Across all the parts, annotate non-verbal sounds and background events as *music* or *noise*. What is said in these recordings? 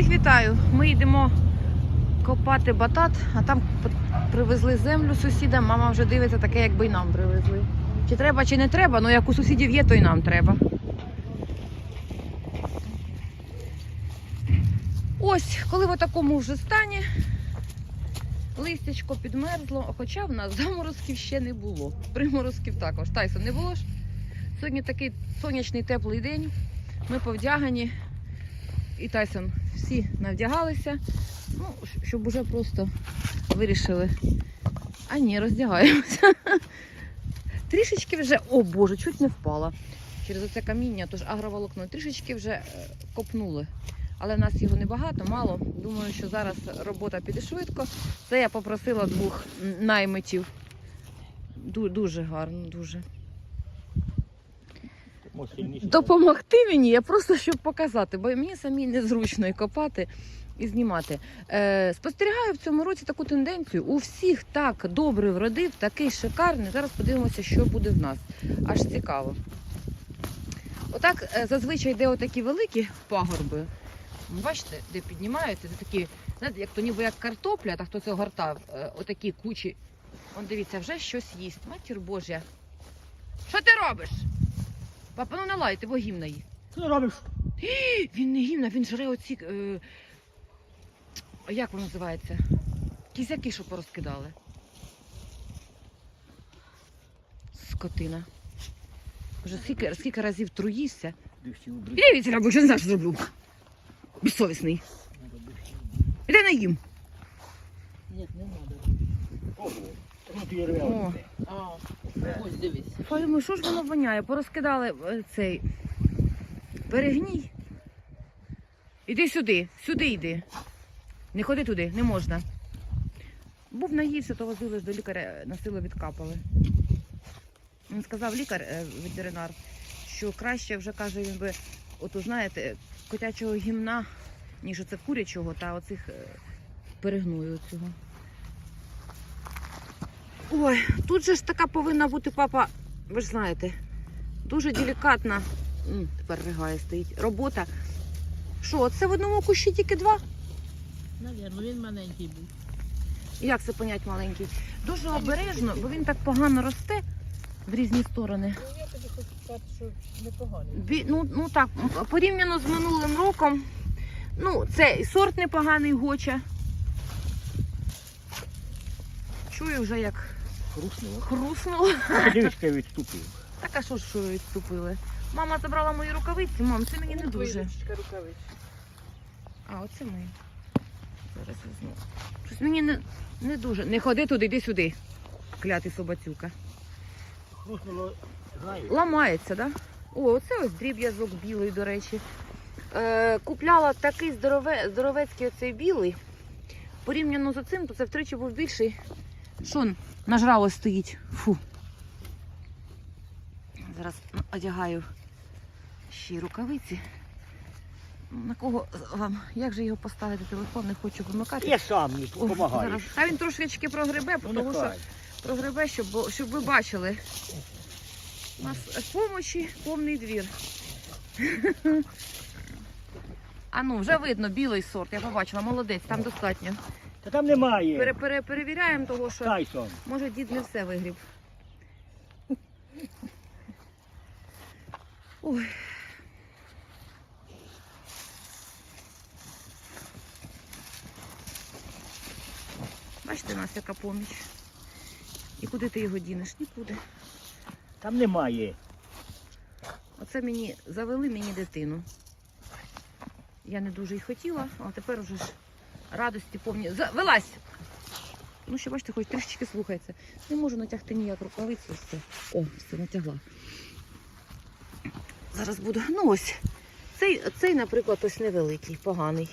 Всіх вітаю. Ми йдемо копати батат, а там привезли землю сусідам. Мама вже дивиться таке, якби й нам привезли. Чи треба, чи не треба, ну як у сусідів є, то й нам треба. Ось, коли в такому вже стані, листячко підмерзло, хоча в нас *laughs* заморозків ще не було. Приморозків також. Тайсон не було ж. Сьогодні такий сонячний теплий день. Ми повдягані. І Тайсон всі навдягалися. Ну, щоб уже просто вирішили. А ні, роздягаємося. *laughs* Трішечки вже, о Боже, чуть не впала. Через оце каміння, тож агроволокно трішечки вже е, копнули. Але нас його небагато, мало. Думаю, що зараз робота піде швидко. Це я попросила двох наймитів. Ду- Дуже гарно, дуже. Допомогти мені, я просто щоб показати, бо мені самі незручно і копати і знімати. Е, спостерігаю в цьому році таку тенденцію. У всіх так добре вродив, такий шикарний. Зараз подивимося, що буде в нас. Аж цікаво. Отак е, зазвичай йде отакі великі пагорби. Бачите, де піднімаються, це такі, знаєте, як то ніби як картопля, так хто це огортав, е, отакі кучі. Он дивіться, вже щось їсть. Матір Божя. Що ти робиш? Папа, ну налайте, бо гімна їсть. Що ти робиш? *gasps* Він не гімна, він жре оці. Е... Як воно називається? Кізяки, що порозкидали. Скотина. Вже скільки, скільки разів труїшся. Іди від себе, що не знаєш, що зроблю. Безсовісний. Іди на їм. Ні, не надо. Ого. Ну ти рве. Ось дивись. Подумаю, що ж воно воняє? Порозкидали е, цей перегній. Іди сюди, сюди йди. Не ходи туди, не можна. Був наївся, то возили до лікаря, на силу відкапали. Він сказав лікар, е, ветеринар, що краще вже каже він би, ото знаєте, котячого гімна, ніж оце курячого та оцих е, перегною цього. Ой, тут же ж така повинна бути папа, ви ж знаєте, дуже делікатна. М, Тепер ригає стоїть. Робота. Що, це в одному кущі тільки два? Навірно, він маленький був. Як це понять маленький? Дуже обережно, бо він так погано росте в різні сторони. Ну, я тобі хочу сказати, що непоганий. Бі, ну, ну так, порівняно з минулим роком, ну, це і сорт непоганий гоча. Чую вже як Хрустнуло. хруснуло. Дивіться, відступив. Так а що ж що ви відступили? Мама забрала мої рукавиці, мам, це мені не дуже. А, оце ми. Зараз візьму. Щось мені не, не дуже. Не ходи туди, йди сюди. Клятий собацюка. Хрустнуло. Знаю. Ламається, так? Да? О, оце ось дріб'язок білий, до речі. Е, купляла такий здорове, здоровецький оцей білий. Порівняно з оцим, то це втричі був більший. Що нажрало стоїть? Фу. Зараз одягаю ще й рукавиці. На кого вам? Як же його поставити? Телефон не хочу вимикати. Я сам не допомагаю. зараз. Та він трошечки прогребе, Ну, тому що прогребе, щоб, щоб ви бачили. У нас помощі повний двір. *laughs* А ну, вже видно білий сорт, я побачила, молодець, там достатньо. Та там немає. Пере, пере, перевіряємо того, що Тайсон. може дід не все вигріб. Ой. Бачите, у нас яка поміч. І куди ти його дінеш? Нікуди. Там немає. Оце мені завели мені дитину. Я не дуже й хотіла, а тепер уже ж радості повні. За- Вилазь! Ну, ще бачите, хоч трішечки слухається. Не можу натягти ніяк рукавицю. це. О, все натягла. Зараз буду. Ну ось. Цей, цей, наприклад, ось невеликий, поганий.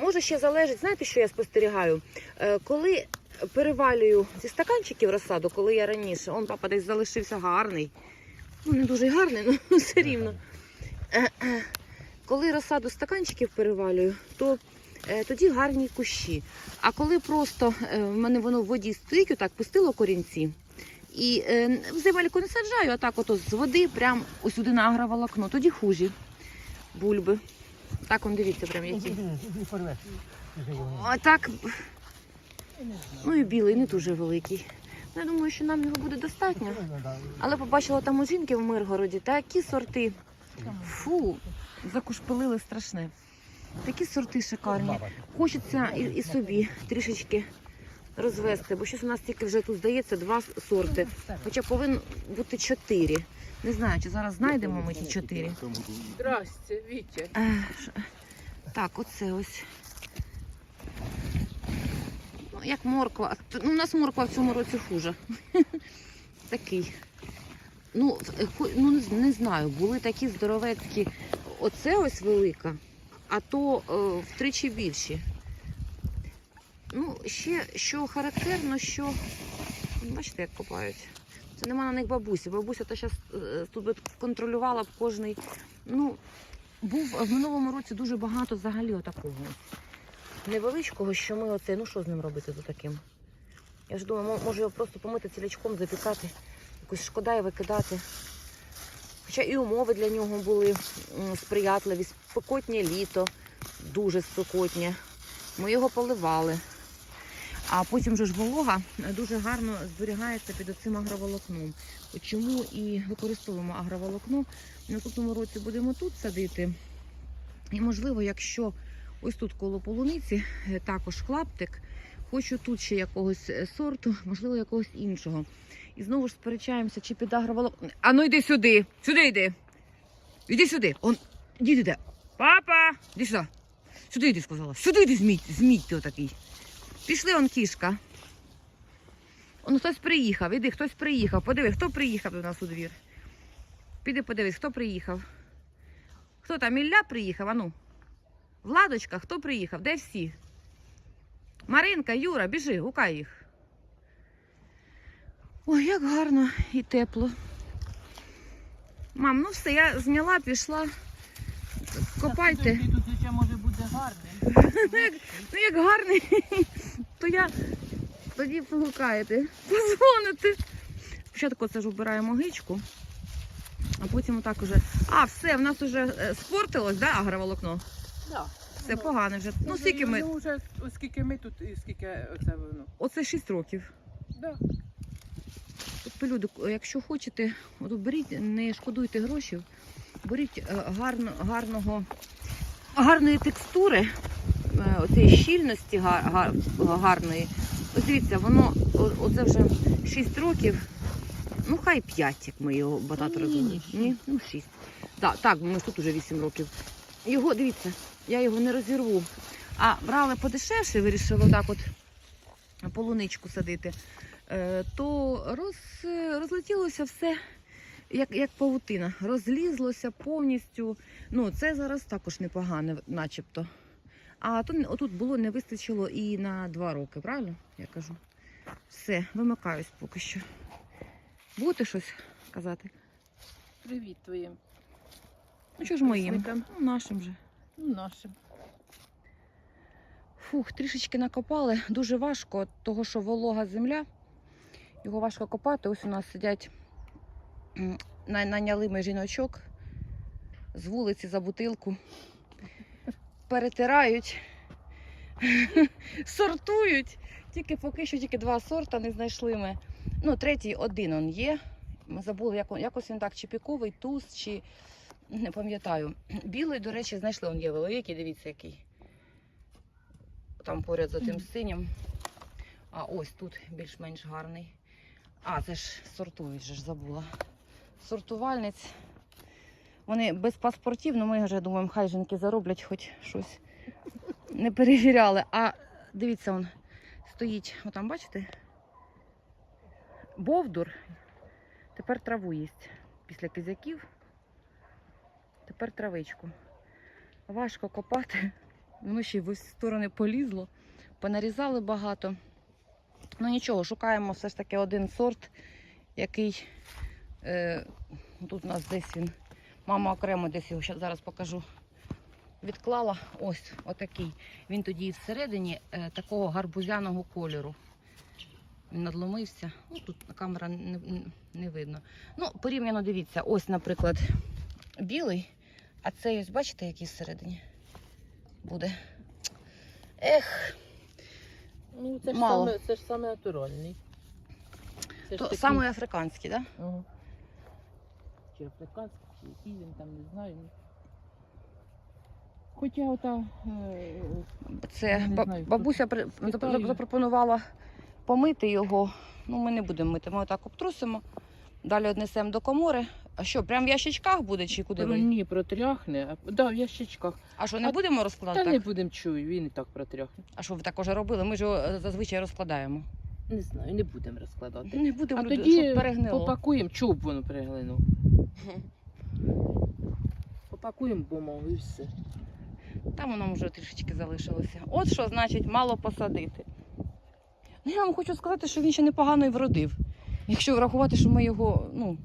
Може ще залежить, знаєте, що я спостерігаю? Е, коли перевалюю зі стаканчиків розсаду, коли я раніше, он папа десь залишився гарний. Ну, не дуже гарний, але *laughs* все рівно. Е-е. Коли розсаду стаканчиків перевалюю, то е, тоді гарні кущі. А коли просто е, в мене воно в воді стоїть, отак пустило корінці. І е, в земельку не саджаю, а так ото з води, прям ось сюди тоді хужі бульби. Так, он дивіться, прям які. Не порвеш. А так. Ну і білий не дуже великий. Ну, я думаю, що нам його буде достатньо. Але побачила там у жінки в Миргороді такі сорти. Фу, закушпилили страшне. Такі сорти шикарні. Хочеться і, і собі трішечки розвести, бо щось у нас тільки вже тут здається два сорти. Хоча повинно бути чотири. Не знаю, чи зараз знайдемо ми ті чотири. Здрасте, Вітя. Е, Так, оце ось. Ну, як морква. Ну, у нас морква в цьому році хуже. *laughs* Такий. Ну, е, ну не не знаю, були такі здоровецькі. Оце ось велика, а то е, втричі більші. Ну, ще що характерно, що. Бачите, як копають. Це нема на них бабусі. Бабуся то зараз тут би контролювала б кожний. Ну, був в минулому році дуже багато взагалі отакого. Невеличкого, що ми оце, ну що з ним робити з таким? Я ж думаю, мо- може його просто помити цілячком, запікати, якось шкода і викидати. Хоча і умови для нього були сприятливі, спекотнє літо, дуже спекотнє. Ми його поливали. А потім же ж волога дуже гарно зберігається під оцим агроволокном. Чому і використовуємо агроволокно. В наступному році будемо тут садити. І можливо, якщо ось тут коло полуниці е, також клаптик, хочу тут ще якогось е, сорту, *laughs* можливо, якогось іншого. І знову ж сперечаємося, чи під агроволокно. А ну йди сюди, сюди йди. Іди сюди. Он, дід іде. Папа, іди сюди. Сюди йди, сказала. Сюди йди, змій, змій ти отакий. Пішли он кішка. Он хтось приїхав, іди, хтось приїхав. Подиви, хто приїхав до нас у двір. Піди подивись, хто приїхав. Хто там Ілля приїхав? Ану. Владочка, хто приїхав? Де всі? Маринка, Юра, біжи, гукай їх. Ой, як гарно і тепло. Мам, ну все, я зняла, пішла. Копайте. Тут життя може бути гарне. *laughs* Ну, як гарний, *laughs* то я тоді погукаєте, *laughs* позвоните. Спочатку це ж вбираємо гичку, а потім отак уже. А, все, в нас вже е, спортилось, да, агроволокно? Да. Все погано вже. Ну, скільки ми. Ну, вже, оскільки ми тут, і скільки оце воно. Оце 6 років. Да. Тобто, люди, якщо хочете, от беріть, не шкодуйте грошей, беріть е, гарно, гарного, гарної текстури, е, оцієї щільності гар, гар, гарної. Ось дивіться, воно оце вже 6 років, ну хай 5, як ми його батат Ні, робили. ні, Ні, ну 6. Так, так, ми тут уже 8 років. Його, дивіться, я його не розірву. А брали подешевше, вирішили отак от полуничку садити е, то роз, розлетілося все як, як павутина. Розлізлося повністю. Ну, це зараз також непогане, начебто. А не- отут було не вистачило і на два роки, правильно? Я кажу. Все, вимикаюсь поки що. Будете щось казати? Привіт твоїм. Ну що ж моїм? Ну, нашим же. Ну, нашим. Фух, трішечки накопали. Дуже важко, того що волога земля. Його важко копати. Ось у нас сидять, м, на- найняли ми жіночок з вулиці за бутилку. Перетирають, *laughs* сортують. Тільки поки що тільки два сорта не знайшли ми. Ну, третій один он є. Ми забули, як он, якось він так, чи піковий, туз, чи не пам'ятаю. Білий, до речі, знайшли. Он є великий, дивіться, який там поряд за тим синім. А ось тут більш-менш гарний. А, це ж сортують, же ж забула. Сортувальниць. Вони без паспортів, ну ми вже думаємо, хай жінки зароблять хоч щось. Не перевіряли. А дивіться, он стоїть, отам, бачите? Бовдур. Тепер траву їсть. Після кизяків. Тепер травичку. Важко копати. Воно ще й в сторони полізло. Понарізали багато. Ну нічого, шукаємо все ж таки один сорт, який е, тут у нас десь він. Мама окремо десь його зараз покажу. Відклала ось отакий. Він тоді всередині е, такого гарбузяного кольору. Він надломився. Ну, тут камера не, не видно. Ну, порівняно дивіться, ось, наприклад, білий, а цей ось бачите, який всередині? буде. Ех, Ну, це ж Мало. саме, це ж саме натуральний. Це ж то такий- саме африканський, так? Да? Ага. Чи африканський, чи який він там, не знаю. Хоча ота е, Це Не ба- знаю, бабуся при- запропонувала помити його. Ну, ми не будемо мити, ми отак обтрусимо. Далі однесемо до комори. А що, прям в ящичках буде чи куди ви? ні, протряхне. А, да, в ящичках. А що, не А- будемо Та розкладати? не Так? будемо чую, він і так протряхне. А що ви також робили? Ми ж його е, зазвичай розкладаємо. Не знаю, не будемо розкладати. Не будемо, А люди, тоді щоб перегнило. попакуємо, чуб воно переглинув. *laughs* Попакуємо бумагу і все. Там воно вже трішечки залишилося. От що значить мало посадити. Ну, я вам хочу сказати, що він ще непогано і вродив. Якщо врахувати, що ми його, ну,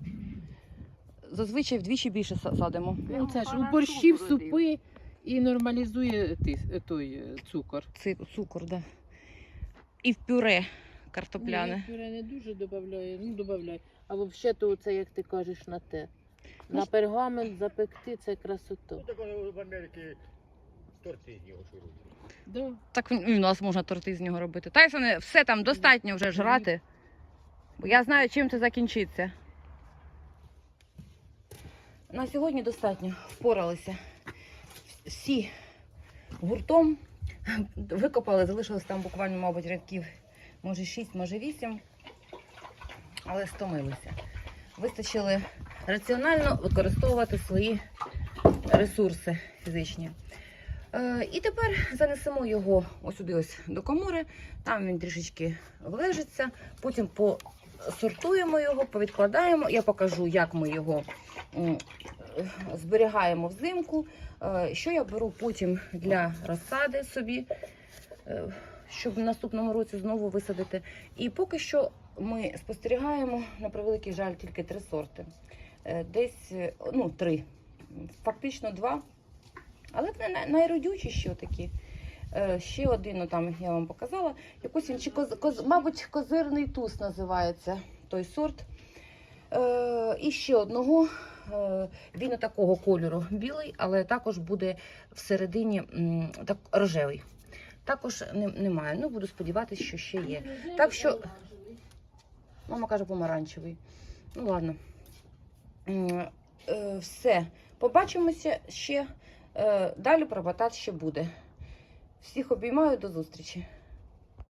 зазвичай вдвічі більше са- садимо. Ну, це ж у борщі, в супи і нормалізує тис, той е, цукор. Ци- цукор, да. І в пюре картопляне. Ні, пюре не дуже додає, ну додай. А взагалі то це, як ти кажеш, на те. Ну, На пергамент запекти це красота. Ну, так воно в Америці торти з нього шурують. Да. Так і в нас можна торти з нього робити. Тайсоне, все там достатньо вже жрати. Бо я знаю, чим це закінчиться. На сьогодні достатньо. Впоралися. Всі гуртом викопали, залишилось там буквально, мабуть, рядків, може 6, може 8, але стомилися. Вистачили раціонально використовувати свої ресурси фізичні. Е, і тепер занесемо його ось сюди ось до комори. Там він трішечки влежиться. Потім посортуємо його, повідкладаємо. Я покажу, як ми його зберігаємо взимку. Е, Що я беру потім для розсади собі, е, щоб в наступному році знову висадити. І поки що ми спостерігаємо, на превеликий жаль, тільки три сорти. Е, Десь ну, три. Фактично два. Але вони най- найродючіші такі. Е, ще один, ну там я вам показала. Якось він чи коз, коз, мабуть, козирний туз називається той сорт. Е, і ще одного. Е, він такого кольору білий, але також буде всередині так, рожевий. Також не, немає. Ну, буду сподіватися, що ще є. Так що- Мама каже помаранчевий. Ну ладно. Е, Все. Побачимося ще. Е, Далі про ще буде. Всіх обіймаю до зустрічі.